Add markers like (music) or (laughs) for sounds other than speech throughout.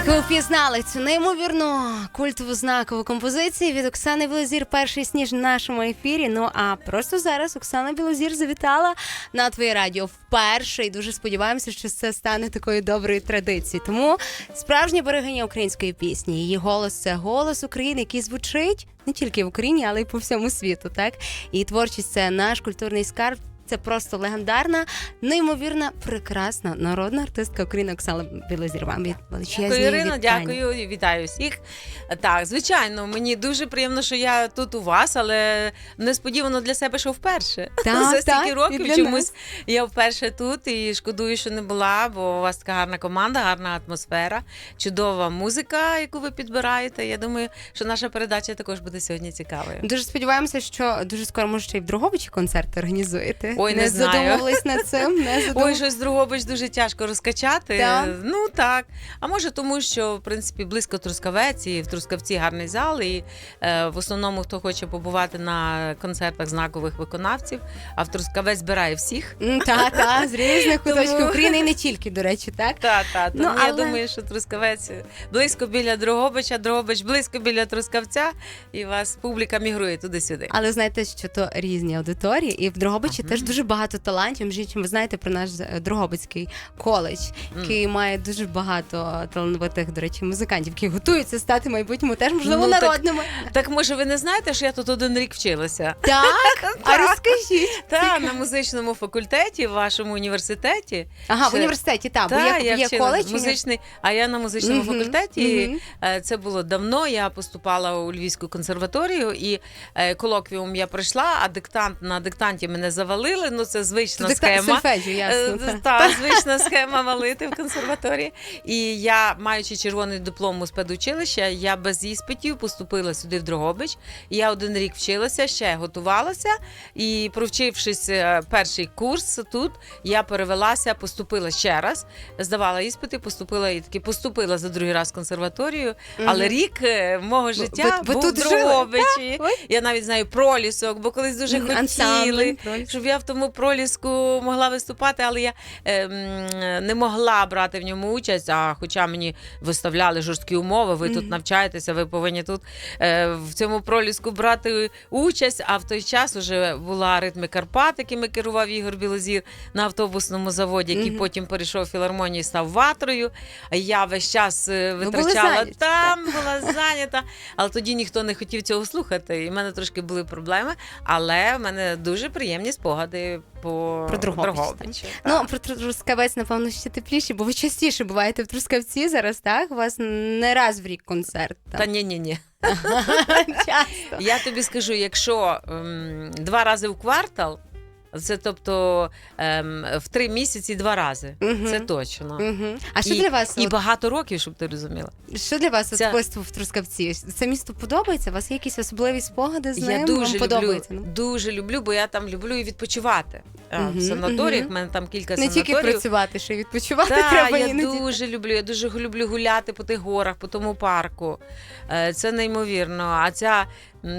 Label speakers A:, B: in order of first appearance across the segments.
A: Так ви впізнали цю неймовірну культову знакову композицію від Оксани Білозір. Перший сніж в нашому ефірі. Ну а просто зараз Оксана Білозір завітала на твоє радіо вперше. І дуже сподіваємося, що це стане такою доброю традицією. Тому справжня берегиня української пісні. Її голос це голос України, який звучить не тільки в Україні, але й по всьому світу. Так і творчість це наш культурний скарб. Це просто легендарна, неймовірна, прекрасна народна артистка України Оксана Білозір. Вам від величезні
B: Дякую, Ірино, дякую вітаю всіх. Так, звичайно, мені дуже приємно, що я тут у вас, але несподівано для себе, що вперше.
A: Так, (laughs)
B: За стільки
A: так,
B: років чомусь я вперше тут і шкодую, що не була, бо у вас така гарна команда, гарна атмосфера, чудова музика, яку ви підбираєте. Я думаю, що наша передача також буде сьогодні цікавою.
A: Дуже сподіваємося, що дуже скоро може ще й в Дрогобичі концерт організуєте.
B: Ой, не знаю.
A: задумувались над цим. Не (laughs)
B: Ой,
A: задумувались.
B: щось Другобич дуже тяжко розкачати.
A: Так?
B: Ну так. А може, тому що в принципі близько Трускавець і в Трускавці гарний зал. І е, в основному хто хоче побувати на концертах знакових виконавців, а в Трускавець збирає всіх.
A: М, Та, та, (laughs) з різних
B: Тому-
A: куточків України і не тільки, до речі, так?
B: Та, та, тому
A: Ну,
B: я
A: але-
B: думаю, що Трускавець близько біля Дрогобича, Дрогобич близько біля Трускавця, і вас публіка мігрує туди-сюди.
A: Але знаєте, що то різні аудиторії, і в Дрогобичі теж дуже багато талантів. Між іншим, ви знаєте про наш е, Дрогобицький коледж, який має дуже багато талановитих, до речі, музикантів, які готуються стати майбутньому теж можливо
B: Ну, так-
A: народними.
B: Так може ви не знаєте, що я тут один рік вчилася?
A: Так, (laughs) а розкажіть.
B: Та на музичному факультеті, в вашому університеті.
A: Ага, в університеті, так, бо є, є коледж.
B: музичний, а я на музичному факультеті. Е, Це було давно. Я поступала у Львівську консерваторію, і е, колоквіум я пройшла, а диктант на диктанті мене завалили. Ну це звична
A: Це
B: схема.
A: сольфеджіо, ясно.
B: Е,
A: та.
B: Та (laughs) звична схема валити в консерваторії. І я, маючи червоний диплом з педучилища, я без іспитів поступила сюди в Дрогобич. Я один рік вчилася, ще готувалася. І провчившись е, перший курс тут, я перевелася, поступила ще раз, здавала іспити, поступила і таки поступила за другий раз в консерваторію. Але рік е, мого життя
A: ви- ви
B: був
A: тут
B: в? Дрогобичі. Я навіть знаю пролісок, бо колись дуже хотіли щоб я в тому проліску могла виступати, але я е, не могла брати в ньому участь. А хоча мені виставляли жорсткі умови, ви тут навчаєтеся, ви повинні тут е, в цьому проліску брати участь. А в той час вже була ритми Карпат, якими керував Ігор Білозір на автобусному заводі, який потім перейшов в філармонію і став ватрою. А Я весь час е,
A: були
B: витрачала
A: зайняті,
B: там, була зайнята. Але тоді ніхто не хотів цього слухати. І в мене трошки були проблеми. Але в мене дуже приємні спогади по
A: Про Дрогобич. Ну, про Трускавець, напевно, ще тепліше, бо ви частіше буваєте в Трускавці зараз, так? У вас не раз в рік концерт.
B: Та ні, ні, ні. (laughs)
A: Часто.
B: Я тобі скажу, якщо ем, два рази в квартал, це тобто ем, в три місяці два рази.
A: Мгм.
B: Це точно.
A: Мгм. А що
B: і,
A: для вас?
B: і
A: от-
B: багато років, щоб ти розуміла.
A: Що для вас
B: Ця-
A: особисто в Трускавці? Це місто подобається? У вас є якісь особливі спогади з
B: Я
A: ним?
B: дуже
A: Вам
B: люблю,
A: подобається? Ну,
B: дуже люблю, бо я там люблю і відпочивати. А,
A: Мгм,
B: В санаторіях,
A: мгм.
B: в мене там кілька
A: Не тільки
B: санаторіїв.
A: працювати, ще й відпочивати
B: Так,
A: треба
B: я
A: іноді.
B: дуже люблю. Я дуже люблю гуляти по тих горах, по тому парку. Е, Це неймовірно. А ця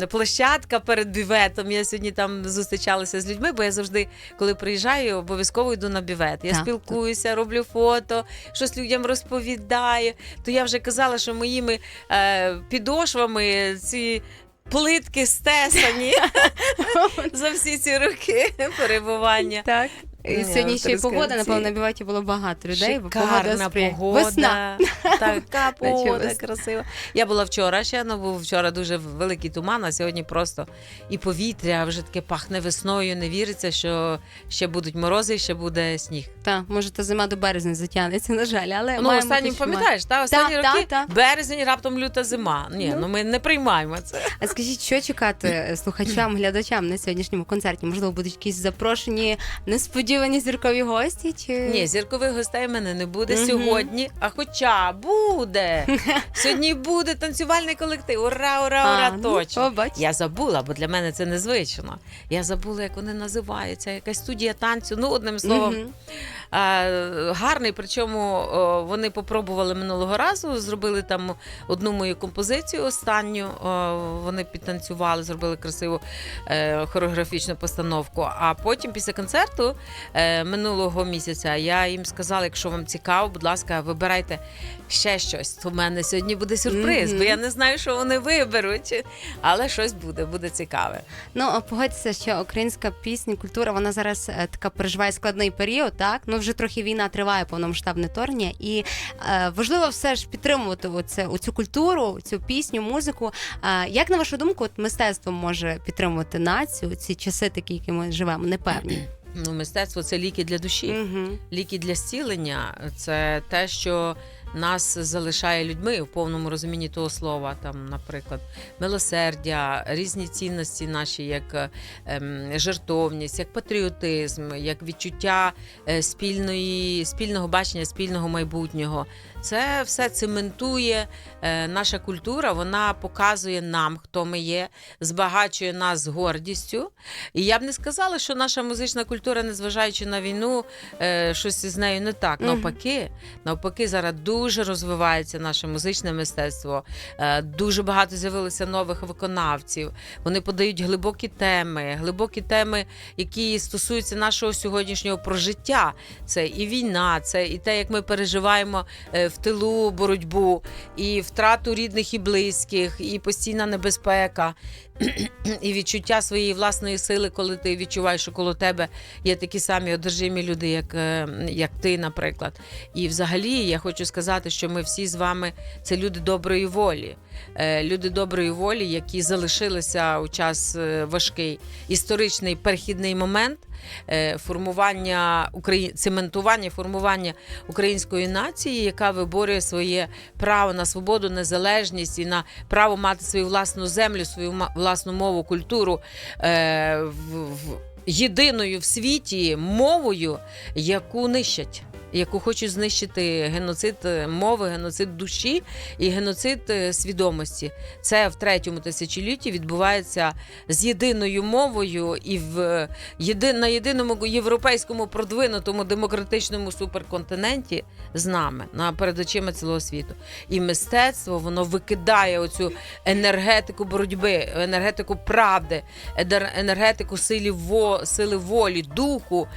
B: площадка перед бюветом. Я сьогодні там зустрічалася з людьми, бо я завжди, коли приїжджаю, обов'язково йду на бювет. Я
A: Так,
B: спілкуюся, роблю фото, щось людям розповідаю. То я вже казала, що моїми е, підошвами ці. Плитки стесані (laughs) (laughs) за всі ці роки перебування.
A: Так. І сьогодні ще й погода, напевно, на бюветі було багато людей, бо погода
B: Шикарна
A: сприяє.
B: погода.
A: Весна. (laughs)
B: Така (laughs) погода красива. Я була вчора ще, ну був вчора дуже великий туман, а сьогодні просто і повітря вже таке пахне весною. Не віриться, що ще будуть морози, і ще буде сніг.
A: Так, може, та зима до березня затягнеться, на жаль, але
B: ну,
A: маємо маємо.
B: пам'ятаєш, та останні
A: та,
B: роки
A: та.
B: березень, раптом люта зима. Ні,
A: Ну.
B: ну, ми не приймаємо це.
A: А скажіть, що чекати е, слухачам, глядачам на сьогоднішньому концерті? Можливо, будуть якісь запрошені несподівані зіркові гості? Чи
B: Ні, зіркових гостей в мене не буде
A: Мгм.
B: сьогодні. А хоча буде. (laughs) Сьогодні буде танцювальний колектив. Ура, ура, ура!
A: ну,
B: точно.
A: о.
B: Я забула, бо для мене це незвично. Я забула, як вони називаються. Якась студія танцю. Ну, одним словом,
A: Мгм.
B: Гарний, причому вони попробували минулого разу, зробили там одну мою композицію останню. Вони підтанцювали, зробили красиву е, хореографічну постановку. А потім, після концерту е, минулого місяця, я їм сказала, якщо вам цікаво, будь ласка, вибирайте ще щось. У мене сьогодні буде сюрприз,
A: Мгм.
B: бо я не знаю, що вони виберуть, але щось буде, буде цікаве.
A: Ну погодьтеся, що українська пісня, культура, вона зараз е, така переживає складний період. Так ну вже трохи війна триває повномасштабне торгнення, і е, важливо все ж підтримувати оце, оцю культуру, цю пісню, музику. Е, як на вашу думку, от мистецтво може підтримувати націю ці часи, такі, які ми живемо, непевні?
B: Ну, мистецтво це ліки для душі.
A: Угу.
B: Ліки для зцілення це те, що нас залишає людьми в повному розумінні того слова. Там, наприклад, милосердя, різні цінності наші, як ем, жертовність, як патріотизм, як відчуття е, спільної, спільного бачення, спільного майбутнього. Це все цементує е, наша культура. Вона показує нам, хто ми є, збагачує нас з гордістю. І я б не сказала, що наша музична культура, незважаючи на війну, е, щось із нею не так. Навпаки, навпаки, зараз дуже розвивається наше музичне мистецтво. Е, Дуже багато з'явилося нових виконавців. Вони подають глибокі теми, глибокі теми, які стосуються нашого сьогоднішнього прожиття. Це і війна, це і те, як ми переживаємо е, в тилу боротьбу, і втрату рідних і близьких, і постійна небезпека. І відчуття своєї власної сили, коли ти відчуваєш, що коло тебе є такі самі одержимі люди, як, е, як ти, наприклад. І взагалі я хочу сказати, що ми всі з вами це люди доброї волі. Е, Люди доброї волі, які залишилися у час е, важкий історичний перехідний момент. е, Формування Украї... цементування, формування української нації, яка виборює своє право на свободу, незалежність і на право мати свою власну землю, свою власну мову, культуру в, єдиною в світі мовою, яку нищать. Яку хочуть знищити геноцид е, мови, геноцид душі і геноцид е, свідомості. Це в третьому тисячолітті відбувається з єдиною мовою і в е, єди, на єдиному європейському продвинутому демократичному суперконтиненті з нами на перед очима цілого світу. І мистецтво воно викидає оцю енергетику боротьби, енергетику правди, енергетику сили волі, духу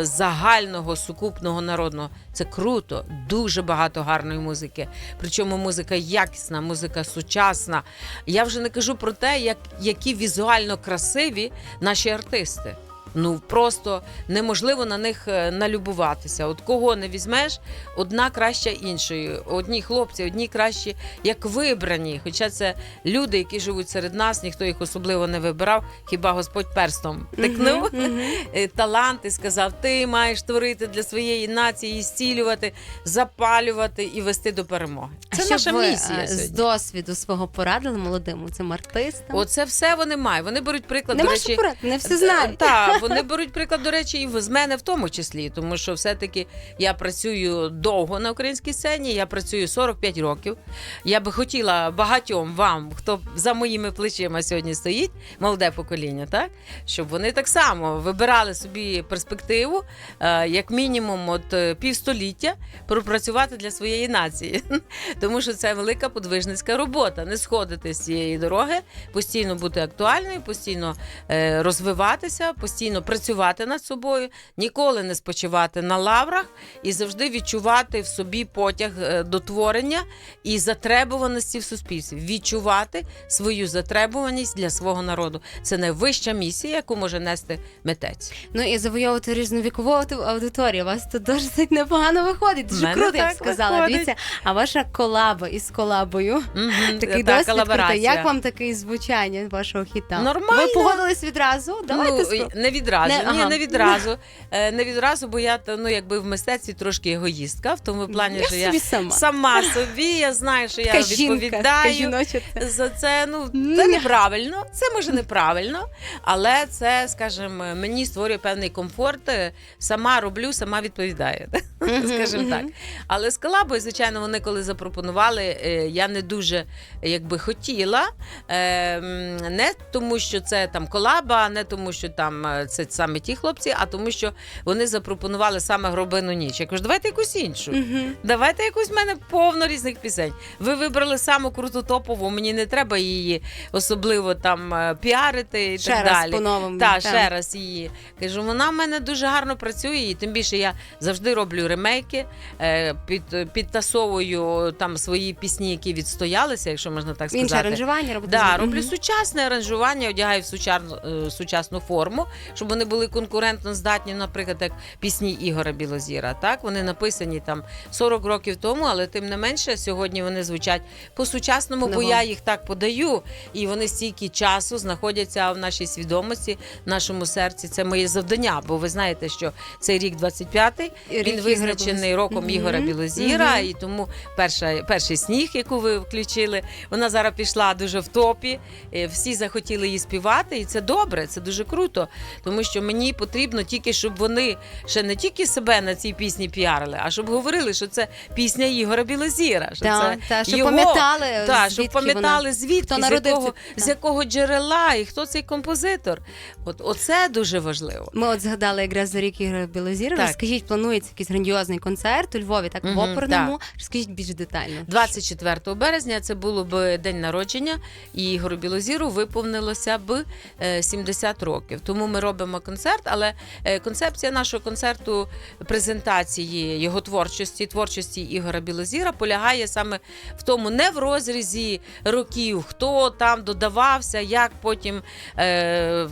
B: загального сукупного народного. Це круто, дуже багато гарної музики. Причому музика якісна, музика сучасна. Я вже не кажу про те, як, які візуально красиві наші артисти. Ну просто неможливо на них е, налюбуватися. От кого не візьмеш, одна краща іншої. Одні хлопці, одні кращі, як вибрані. Хоча це люди, які живуть серед нас, ніхто їх особливо не вибирав. Хіба Господь перстом тикнув
A: Мгм, мгм. (laughs)
B: е, талант і сказав: ти маєш творити для своєї нації, зцілювати, запалювати і вести до перемоги. Це
A: що
B: наша
A: ви,
B: місія.
A: е, з
B: сьогодні.
A: досвіду свого порадили молодим цим артистам.
B: Оце все вони мають. Вони беруть приклад
A: Нема
B: до
A: що
B: речі.
A: не все знають.
B: Так, вони беруть приклад, до речі, і з мене в тому числі, тому що все-таки я працюю довго на українській сцені, я працюю 45 років. Я би хотіла багатьом вам, хто за моїми плечима сьогодні стоїть, молоде покоління, так щоб вони так само вибирали собі перспективу, е, як мінімум, от е, півстоліття пропрацювати для своєї нації. (laughs) Тому що це велика подвижницька робота. Не сходити з цієї дороги, постійно бути актуальною, постійно е, розвиватися, постійно працювати над собою, ніколи не спочивати на лаврах і завжди відчувати в собі потяг е, до творення і затребуваності в суспільстві. Відчувати свою затребуваність для свого народу. Це найвища місія, яку може нести митець.
A: Ну і завойовувати різновікову аудиторію. У вас тут досить непогано виходить. Дуже
B: Мене
A: круто,
B: так
A: сказала.
B: виходить.
A: Дивіться, а ваша колаба із колабою.
B: Мгм,
A: Такий
B: та,
A: досвід крутий. Як вам такий звучання вашого хіта?
B: Нормально.
A: Ви погодились відразу? Давайте
B: ну, не відразу.
A: Не-
B: Ні,
A: ага.
B: не відразу. Е, Не відразу, бо я ну, якби в мистецтві трошки егоїстка, в тому плані,
A: я
B: що я
A: собі сама.
B: сама собі, я знаю, що я
A: Така жінка, така
B: відповідаю.
A: жіноча. це.
B: За це ну це неправильно, це може неправильно, але це, скажімо, мені створює певний комфорт. е, Сама роблю, сама відповідаю. (laughs)
A: Мгм,
B: скажімо
A: мгм.
B: так. Але з колабою, звичайно, вони коли запропонували, е, я не дуже якби хотіла. Е, м, Не тому, що це там колаба, не тому, що там е, це. саме ті хлопці, а тому, що вони запропонували саме гробину ніч. Я кажу, давайте якусь іншу.
A: Мгм.
B: Давайте якусь в мене повно різних пісень. Ви вибрали саму круту топову. Мені не треба її особливо там е, піарити і
A: Ще
B: так
A: раз
B: далі.
A: по-новому.
B: Та,
A: так.
B: ще раз її. Кажу, вона в мене дуже гарно працює, і тим більше я завжди роблю ремейки, е, під, підтасовую там свої пісні, які відстоялися, якщо можна так
A: Інше
B: сказати.
A: аранжування робити.
B: Да, роблю сучасне аранжування, одягаю в сучасну, е, сучасну форму, щоб вони були конкурентно здатні, наприклад, як пісні Ігора Білозіра. Так, вони написані там 40 років тому, але тим не менше сьогодні вони звучать по-сучасному, бо я їх так подаю, і вони стільки часу знаходяться в нашій свідомості, в нашому серці. Це моє завдання. Бо ви знаєте, що цей рік 25-й,
A: рік
B: він визначений роком. Ігора Білозіра, і тому перша, перший сніг, яку ви включили, вона зараз пішла дуже в топі. Е, Всі захотіли її співати, і це добре, це дуже круто. Тому що мені потрібно тільки, щоб вони ще не тільки себе на цій пісні піарили, а щоб говорили, що це пісня Ігора Білозіра. Що
A: Та,
B: це
A: та, щоб
B: його-
A: пам'ятали,
B: та, щоб пам'ятали, звідки, з якого, з якого джерела і хто цей композитор. От оце дуже важливо.
A: Ми от згадали якраз за рік Ігоря Білозіра. Розкажіть, планується якийсь грандіозний концерт у Львові, так в оперному. Розкажіть більш детально.
B: 24 березня це було б день народження, і Ігору Білозіру виповнилося б е, 70 років. Тому ми робимо концерт, але е, концепція нашого концерту презентації його творчості, творчості Ігора Білозіра полягає саме в тому, не в розрізі років, хто там додавався, як потім е,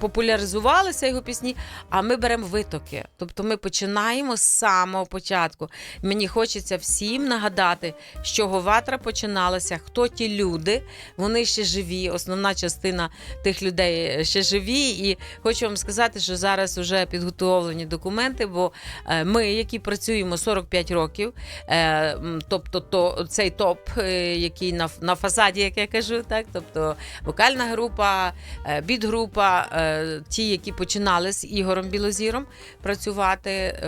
B: популяризувалися його пісні. А ми беремо витоки. Тобто ми починаємо з самого початку. Мені хочеться всім нагадати, з чого ватра починалася, хто ті люди, вони ще живі. Основна частина тих людей ще живі. І хочу вам сказати, що зараз вже підготовлені документи, бо е, ми, які працюємо 45 років, е, тобто то, цей топ, е, який на, на фасаді, як я кажу, так, тобто вокальна група, біт-група, е, ті, які починали з Ігорем Білозіром працювати,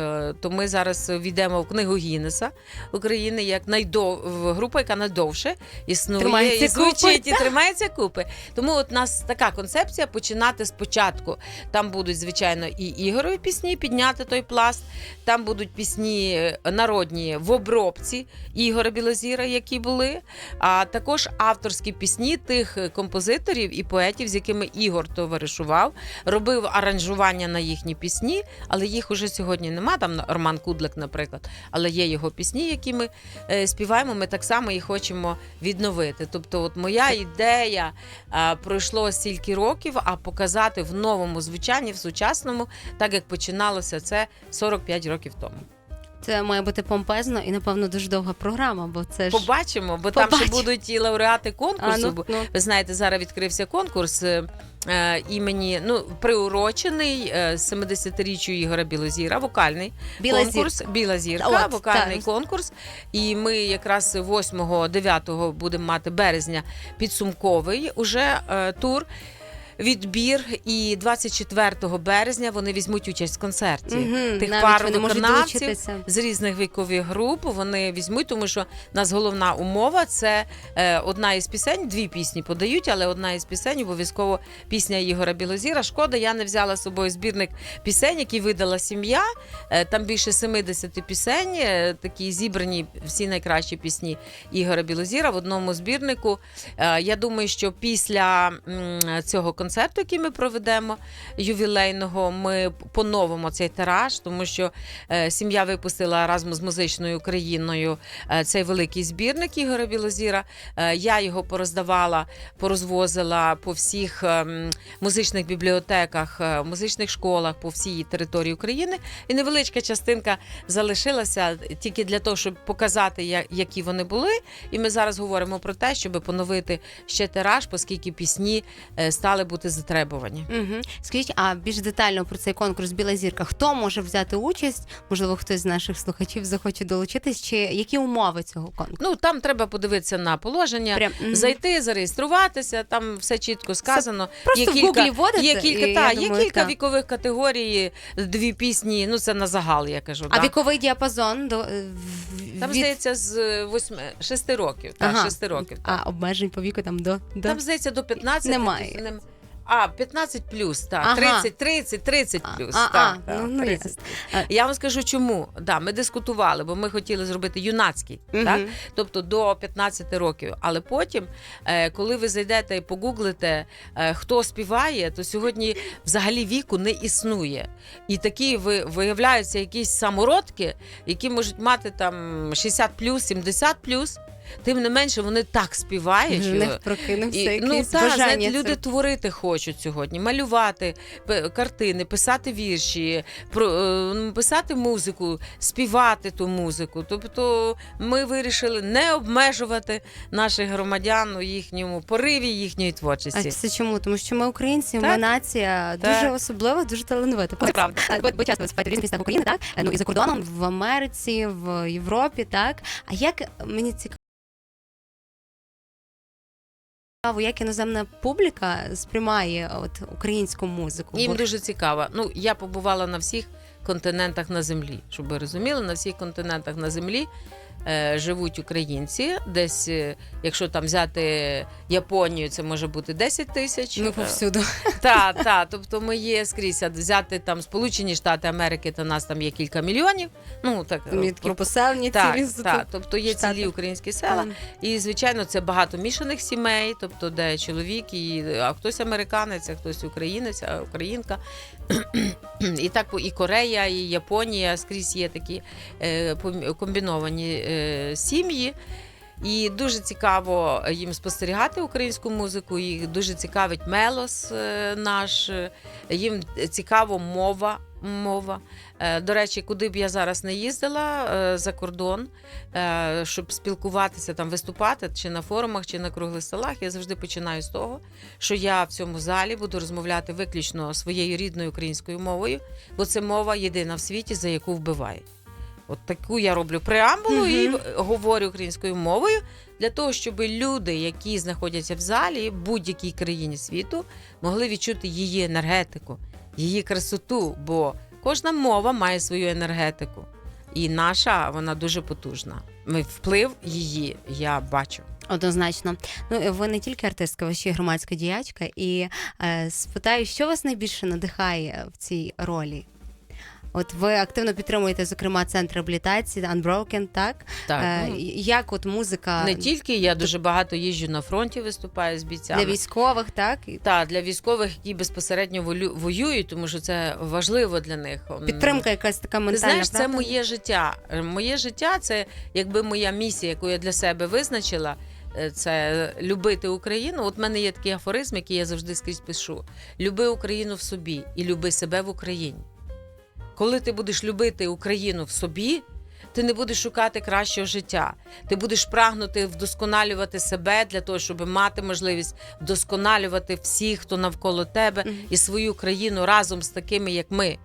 B: то ми зараз війдемо в книгу Гіннеса України як найдов... група, яка найдовше існує
A: Тримається
B: і звучить,
A: купи.
B: і тримається купи. Тому от у нас така концепція починати спочатку. Там будуть, звичайно, і ігорові пісні, підняти той пласт. Там будуть пісні е, народні в обробці Ігоря Білозіра, які були, а також авторські пісні тих е, композиторів і поетів, з якими Ігор товаришував, робив аранжування на їхні пісні, але їх уже сьогодні нема. Там Роман Кудлик, наприклад, але є його пісні, які ми е, співаємо. Ми так само їх хочемо відновити. Тобто, от моя ідея пройшло стільки років, а показати в новому звучанні, в сучасному, так як починалося це 45 років тому.
A: Це має бути помпезно і, напевно, дуже довга програма, бо це ж
B: Побачимо, бо там ще будуть і лауреати конкурсу.
A: А, ну, ну.
B: Ви знаєте, зараз відкрився конкурс е, е, імені, ну, приурочений е, 70-річчю Ігора Білозіра, вокальний
A: Біла
B: конкурс. Біла зірка,
A: От,
B: вокальний
A: так.
B: конкурс. І ми якраз 8-9 будемо мати березня підсумковий уже е, тур. Відбір і 24 березня вони візьмуть участь в концерті.
A: Мгм,
B: Тих
A: навіть
B: пару
A: вони можуть
B: виконавців
A: долучитися.
B: з різних вікових груп вони візьмуть, тому що в нас головна умова це е, одна із пісень, дві пісні подають, але одна із пісень обов'язково пісня Ігора Білозіра. Шкода, я не взяла з собою збірник пісень, який видала сім'я. Е, там більше 70 пісень, е, такі зібрані всі найкращі пісні Ігора Білозіра в одному збірнику. Е, я думаю, що після м, цього концерту, який ми проведемо ювілейного, ми поновимо цей тираж, тому що е, сім'я випустила разом з музичною Україною е, цей великий збірник Ігоря Білозіра. Е, я його пороздавала, порозвозила по всіх ем, музичних бібліотеках, музичних школах по всій території України. І невеличка частинка залишилася тільки для того, щоб показати, які вони були. І ми зараз говоримо про те, щоб поновити ще тираж, оскільки пісні стали бути затребувані.
A: Угу. Скажіть, а більш детально про цей конкурс Біла зірка, хто може взяти участь? Можливо, хтось з наших слухачів захоче долучитись, чи які умови цього конкурсу?
B: Ну там треба подивитися на положення.
A: Прям мгм.
B: Зайти, зареєструватися, там все чітко сказано.
A: просто в Гуглі вводите,
B: є кілька,
A: і,
B: та,
A: я
B: є кілька
A: та.
B: вікових категорій, дві пісні. Ну це на загал, я кажу.
A: А
B: да.
A: віковий діапазон до е,
B: Там
A: від...
B: здається з 8, 6 років.
A: Ага.
B: 6 років.
A: а обмежень по віку там до, до...
B: Там здається до 15
A: Немає.
B: А, 15 плюс, так.
A: Ага.
B: 30, 30, 30 плюс.
A: А,
B: так,
A: а,
B: так,
A: ну, ну,
B: 30
A: ясно.
B: Я вам скажу, чому. Да, ми дискутували, бо ми хотіли зробити юнацький,
A: Мгм.
B: так? тобто до 15 років. Але потім, е, коли ви зайдете і погуглите, е, хто співає, то сьогодні взагалі віку не існує. І такі ви, виявляються якісь самородки, які можуть мати там 60 плюс, 70 плюс. Тим не менше, вони так співають.
A: В них прокинувся
B: і, ну так, знаєте, люди
A: це-
B: творити хочуть сьогодні, малювати картини, писати вірші, е, писати музику, співати ту музику. Тобто ми вирішили не обмежувати наших громадян у їхньому пориві їхньої
A: А
B: творчості.
A: це чому? Тому що ми українці, ми нація
B: Так.
A: дуже особлива, дуже талановита.
B: Це правда.
A: А, ви часто виступаєте в різних містах України, так? Ну і за кордоном, в Америці, в Європі, так. А як мені цікаво, як іноземна публіка сприймає от українську музику?
B: Їм
A: Бо-
B: дуже цікаво. Ну, я побувала на всіх континентах на землі. Щоб ви розуміли, на всіх континентах на землі живуть українці. Десь, е, якщо там взяти Японію, це може бути 10 тисяч.
A: Ну,
B: Е,
A: повсюду.
B: Так, так. Тобто ми є скрізь. А взяти там Сполучені Штати Америки, то нас там є кілька мільйонів. Ну так про-
A: поселені
B: так,
A: цілі
B: так, тобто є
A: штати.
B: цілі українські села, і звичайно, це багато мішаних сімей, тобто де чоловік, і, а хтось американець, а хтось українець, а українка. І так і Корея, і Японія скрізь є такі е, комбіновані е, сім'ї. І дуже цікаво їм спостерігати українську музику. Їх дуже цікавить мелос е, наш, їм цікаво мова. Мова. Е, До речі, куди б я зараз не їздила е, за кордон, е, щоб спілкуватися, там виступати чи на форумах, чи на круглих столах, я завжди починаю з того, що я в цьому залі буду розмовляти виключно своєю рідною українською мовою, бо це мова єдина в світі, за яку вбивають. От таку я роблю преамбулу і говорю українською мовою для того, щоб люди, які знаходяться в залі, в будь-якій країні світу, могли відчути її енергетику, її красоту, бо кожна мова має свою енергетику. І наша вона дуже потужна. Ми вплив її я бачу.
A: Однозначно. Ну ви не тільки артистка, ви ще й громадська діячка. І е, спитаю, що вас найбільше надихає в цій ролі? От ви активно підтримуєте, зокрема, центр реабілітації Unbroken, так?
B: Так
A: Е,
B: ну,
A: як от музика
B: не тільки я дуже багато їжджу на фронті, виступаю з бійцями.
A: для військових, так? І
B: Та для військових, які безпосередньо волю- воюють, тому що це важливо для них.
A: Підтримка якась така
B: Ти
A: ментальна.
B: знаєш, це
A: правда?
B: моє життя. Е, Моє життя це якби моя місія, яку я для себе визначила. е, Це любити Україну. От в мене є такий афоризм, який я завжди скрізь пишу: люби Україну в собі і люби себе в Україні. Коли ти будеш любити Україну в собі, ти не будеш шукати кращого життя. Ти будеш прагнути вдосконалювати себе для того, щоб мати можливість вдосконалювати всіх, хто навколо тебе, і свою країну разом з такими, як ми.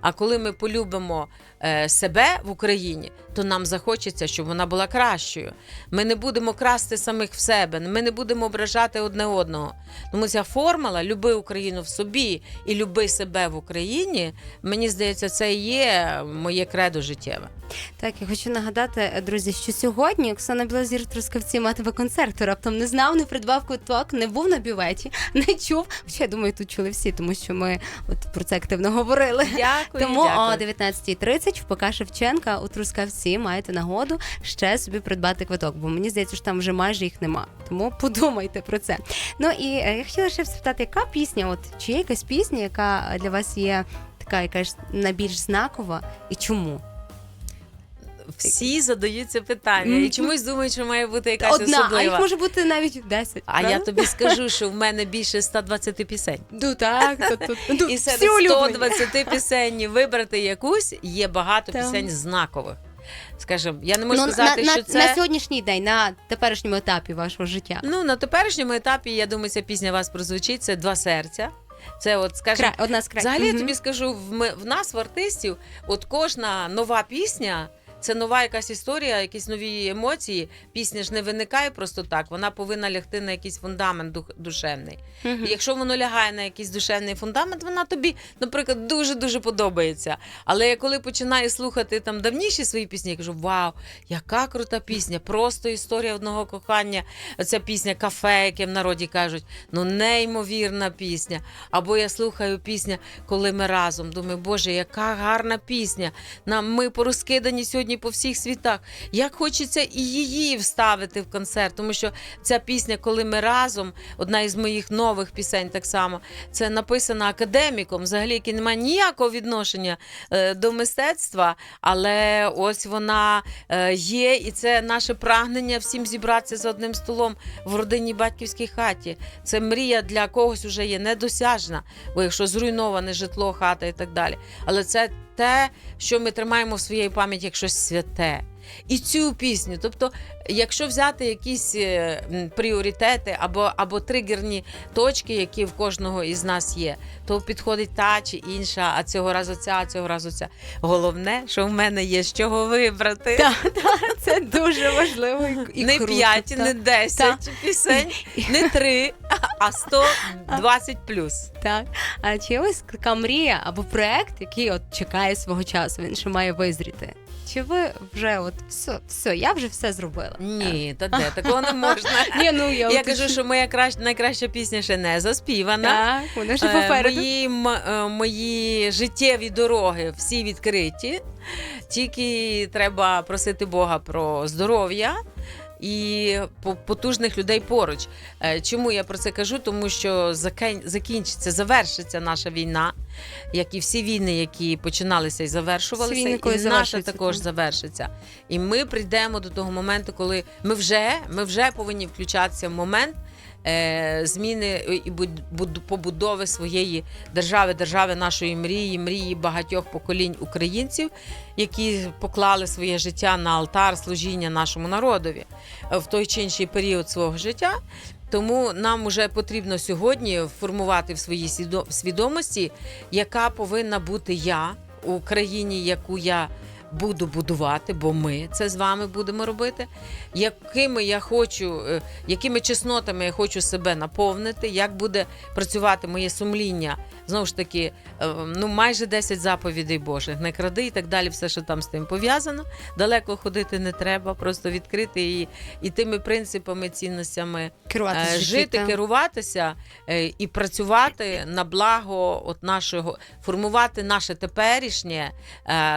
B: А коли ми полюбимо е, себе в Україні, то нам захочеться, щоб вона була кращою. Ми не будемо красти самих в себе, ми не будемо ображати одне одного. Тому ця формула люби Україну в собі і люби себе в Україні. Мені здається, це і є моє кредо життєве.
A: Так, я хочу нагадати, друзі, що сьогодні Оксана Білозір Трускавці матиме концерт. Раптом не знав, не придбав квиток, не був на бюветі, не чув. Хоча я думаю, тут чули всі, тому що ми от про це активно говорили.
B: Дякую.
A: Тому
B: дякую.
A: о 19.30 в ПК Шевченка у Трускавці маєте нагоду ще собі придбати квиток, бо мені здається, що там вже майже їх нема. Тому подумайте про це. Ну і е, я хотіла ще спитати, яка пісня? От чи є якась пісня, яка для вас є така, яка ж найбільш знакова, і чому?
B: Всі задають це питання і чомусь думають, що має бути якась
A: Одна, а їх може бути навіть 10.
B: А я тобі скажу, що в мене більше 120 пісень.
A: Ну так, то, то, ну,
B: І серед 120 пісень вибрати якусь є багато
A: Так.
B: пісень знакових. Скажімо, я не можу
A: Ну,
B: сказати,
A: на,
B: що
A: на,
B: це
A: на сьогоднішній день, на теперішньому етапі вашого життя.
B: ну на теперішньому етапі. Я думаю, ця пісня вас прозвучить. Це два серця. Це, от скажімо,
A: Кра... Одна з край.
B: взагалі я
A: Мгм.
B: тобі скажу, в, ми, в нас в артистів, от кожна нова пісня. Це нова якась історія, якісь нові емоції. Пісня ж не виникає просто так. Вона повинна лягти на якийсь фундамент душевний.
A: Мгм.
B: І Якщо воно лягає на якийсь душевний фундамент, вона тобі, наприклад, дуже дуже подобається. Але я коли починаю слухати там давніші свої пісні, я кажу: Вау, яка крута пісня! Просто історія одного кохання. Оця пісня кафе, яке в народі кажуть, ну неймовірна пісня. Або я слухаю пісня, коли ми разом. Думаю, Боже, яка гарна пісня. Нам ми порозкидані сьогодні по всіх світах. Як хочеться і її вставити в концерт, тому що ця пісня, коли ми разом, одна із моїх нових пісень, так само, це написана академіком, взагалі, який не має ніякого відношення е, до мистецтва, але ось вона е, є, і це наше прагнення всім зібратися за одним столом в родинній батьківській хаті. Це мрія для когось вже є недосяжна, бо якщо зруйноване житло, хата і так далі. Але це те, що ми тримаємо в своїй пам'яті як щось святе. І цю пісню, тобто, якщо взяти якісь е, пріоритети або, або тригерні точки, які в кожного із нас є, то підходить та чи інша, а цього разу ця, а цього разу ця. Головне, що в мене є з чого вибрати.
A: Так, так, це дуже важливо і, і
B: не
A: круто,
B: 5,
A: так.
B: не 10 пісень, не 3, а 120 плюс.
A: Так. А чи є ось така мрія або проект, який от чекає свого часу, він ще має визріти? Чи ви вже от все, все, я вже все зробила?
B: Ні, та де такого не можна. (laughs)
A: Ні, ну я,
B: Я
A: от-
B: кажу, що моя краща, найкраща пісня ще не заспівана.
A: так, вона ще
B: Е,
A: попереду.
B: Мої, м- е, мої життєві дороги всі відкриті. Тільки треба просити Бога про здоров'я. І по- потужних людей поруч. Е, Чому я про це кажу? Тому що закін- закінчиться, завершиться наша війна, як і всі війни, які починалися і завершувалися, і наша також
A: так.
B: завершиться. І ми прийдемо до того моменту, коли ми вже, ми вже повинні включатися в момент зміни е, і буд- буд- побудови своєї держави, держави нашої мрії, мрії багатьох поколінь українців, які поклали своє життя на алтар служіння нашому народові е, в той чи інший період свого життя. Тому нам вже потрібно сьогодні формувати в своїй свідо- свідомості, яка повинна бути я у країні, яку я буду будувати, бо ми це з вами будемо робити. Якими я хочу, е, якими чеснотами я хочу себе наповнити, як буде працювати моє сумління. Знову ж таки, е, ну майже 10 заповідей Божих, не кради і так далі, все, що там з тим пов'язано. Далеко ходити не треба, просто відкрити і, і тими принципами, цінностями
A: Керуватися
B: е, жити,
A: життям.
B: керуватися е, і працювати на благо от нашого, формувати наше теперішнє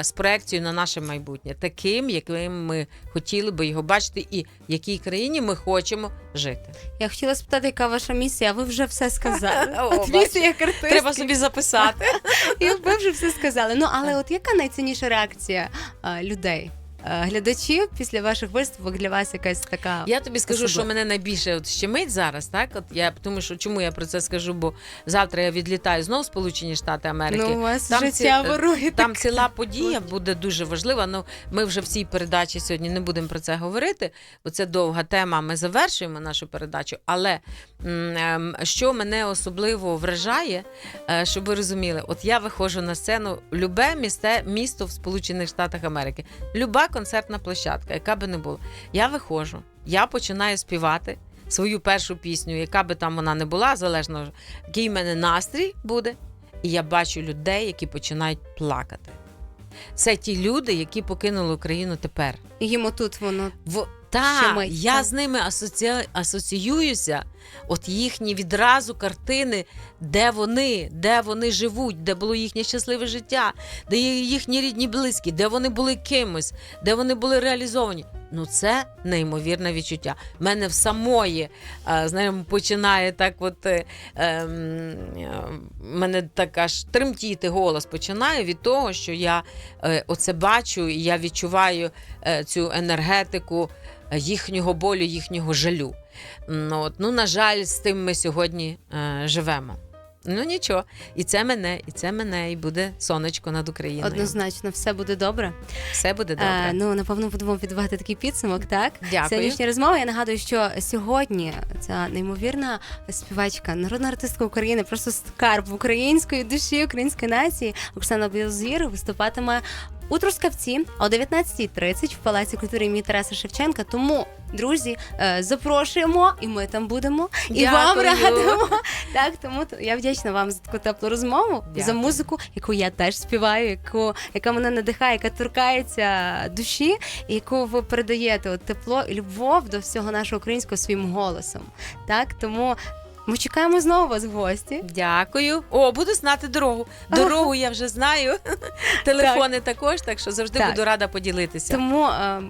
B: з проекцією на наше майбутнє, таким, яким ми хотіли би його бачити, і в якій країні ми хочемо жити.
A: Я хотіла спитати, яка ваша місія, а ви вже все сказали. (laughs)
B: О,
A: От місія.
B: Треба собі записати. (laughs)
A: І ви вже все сказали. Ну але от яка найцінніша реакція а, людей? А, Глядачів після ваших виступок для вас якась така
B: Я тобі скажу, що мене найбільше от щемить зараз, так? От я тому, що чому я про це скажу? Бо завтра я відлітаю знову в Сполучені Штати Америки.
A: ну, у вас
B: Там
A: життя
B: ці- е,
A: ворує.
B: Там
A: так.
B: ціла подія буде дуже важлива. Ну ми вже в цій передачі сьогодні не будемо про це говорити, бо це довга тема. Ми завершуємо нашу передачу. Але ем, що мене особливо вражає, е, щоб ви розуміли, от я виходжу на сцену любе місте, місто в Сполучених Штатах Америки, люба концертна площадка, яка би не була. Я виходжу, я починаю співати. Свою першу пісню, яка би там вона не була, залежно який в мене настрій буде, і я бачу людей, які починають плакати. Це ті люди, які покинули Україну тепер.
A: Їм отут воно
B: В... Та,
A: Щемить,
B: я
A: так.
B: з ними асоці... асоціююся. От їхні відразу картини, де вони, де вони живуть, де було їхнє щасливе життя, де їхні рідні близькі, де вони були кимось, де вони були реалізовані. Ну, це неймовірне відчуття. У мене в самої е, знаємо, починає так, от е, ем, е, мене так аж тремтіти голос починає від того, що я е, оце бачу, і я відчуваю е, цю енергетику їхнього болю, їхнього жалю. Ну, от, ну, на жаль, з тим ми сьогодні е, живемо. Ну нічого, і це мене, і це мене, і буде сонечко над Україною.
A: однозначно все буде добре.
B: Все буде добре.
A: Е, ну напевно будемо підбивати такий підсумок. Так
B: Дякую.
A: сьогоднішня розмова. Я нагадую, що сьогодні ця неймовірна співачка, народна артистка України, просто скарб української душі, української нації. Оксана Білзір виступатиме у Трускавці о 19.30 в Палаці культури імені Тараса Шевченка. Тому, друзі, е, запрошуємо, і ми там будемо, і вам радимо. Так, тому я вдячна вам за таку теплу розмову і за музику, яку я теж співаю, яку, яка мене надихає, яка торкається душі, і яку ви передаєте от тепло і любов до всього нашого українського своїм голосом. Так, тому ми чекаємо знову вас в гості.
B: Дякую. О, буду знати дорогу. Дорогу я вже знаю. (laughs) Телефони також, так що завжди
A: Так.
B: буду рада поділитися.
A: Тому е,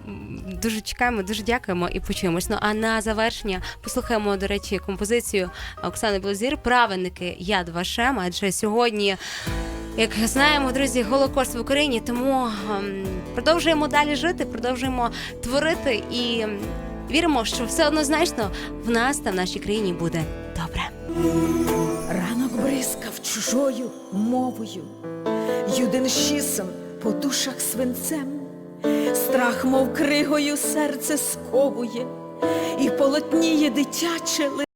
A: дуже чекаємо, дуже дякуємо і почуємось. Ну а на завершення послухаємо, до речі, композицію Оксани Блазір Праведники Яд Вашем. Адже сьогодні, як знаємо, друзі, Голокост в Україні. Тому ем, продовжуємо далі жити, продовжуємо творити і віримо, що все однозначно в нас та в нашій країні буде добре.
C: Ранок бризкав чужою мовою, Юдин щисом по душах свинцем, страх, мов кригою, серце сковує, і полотніє дитяче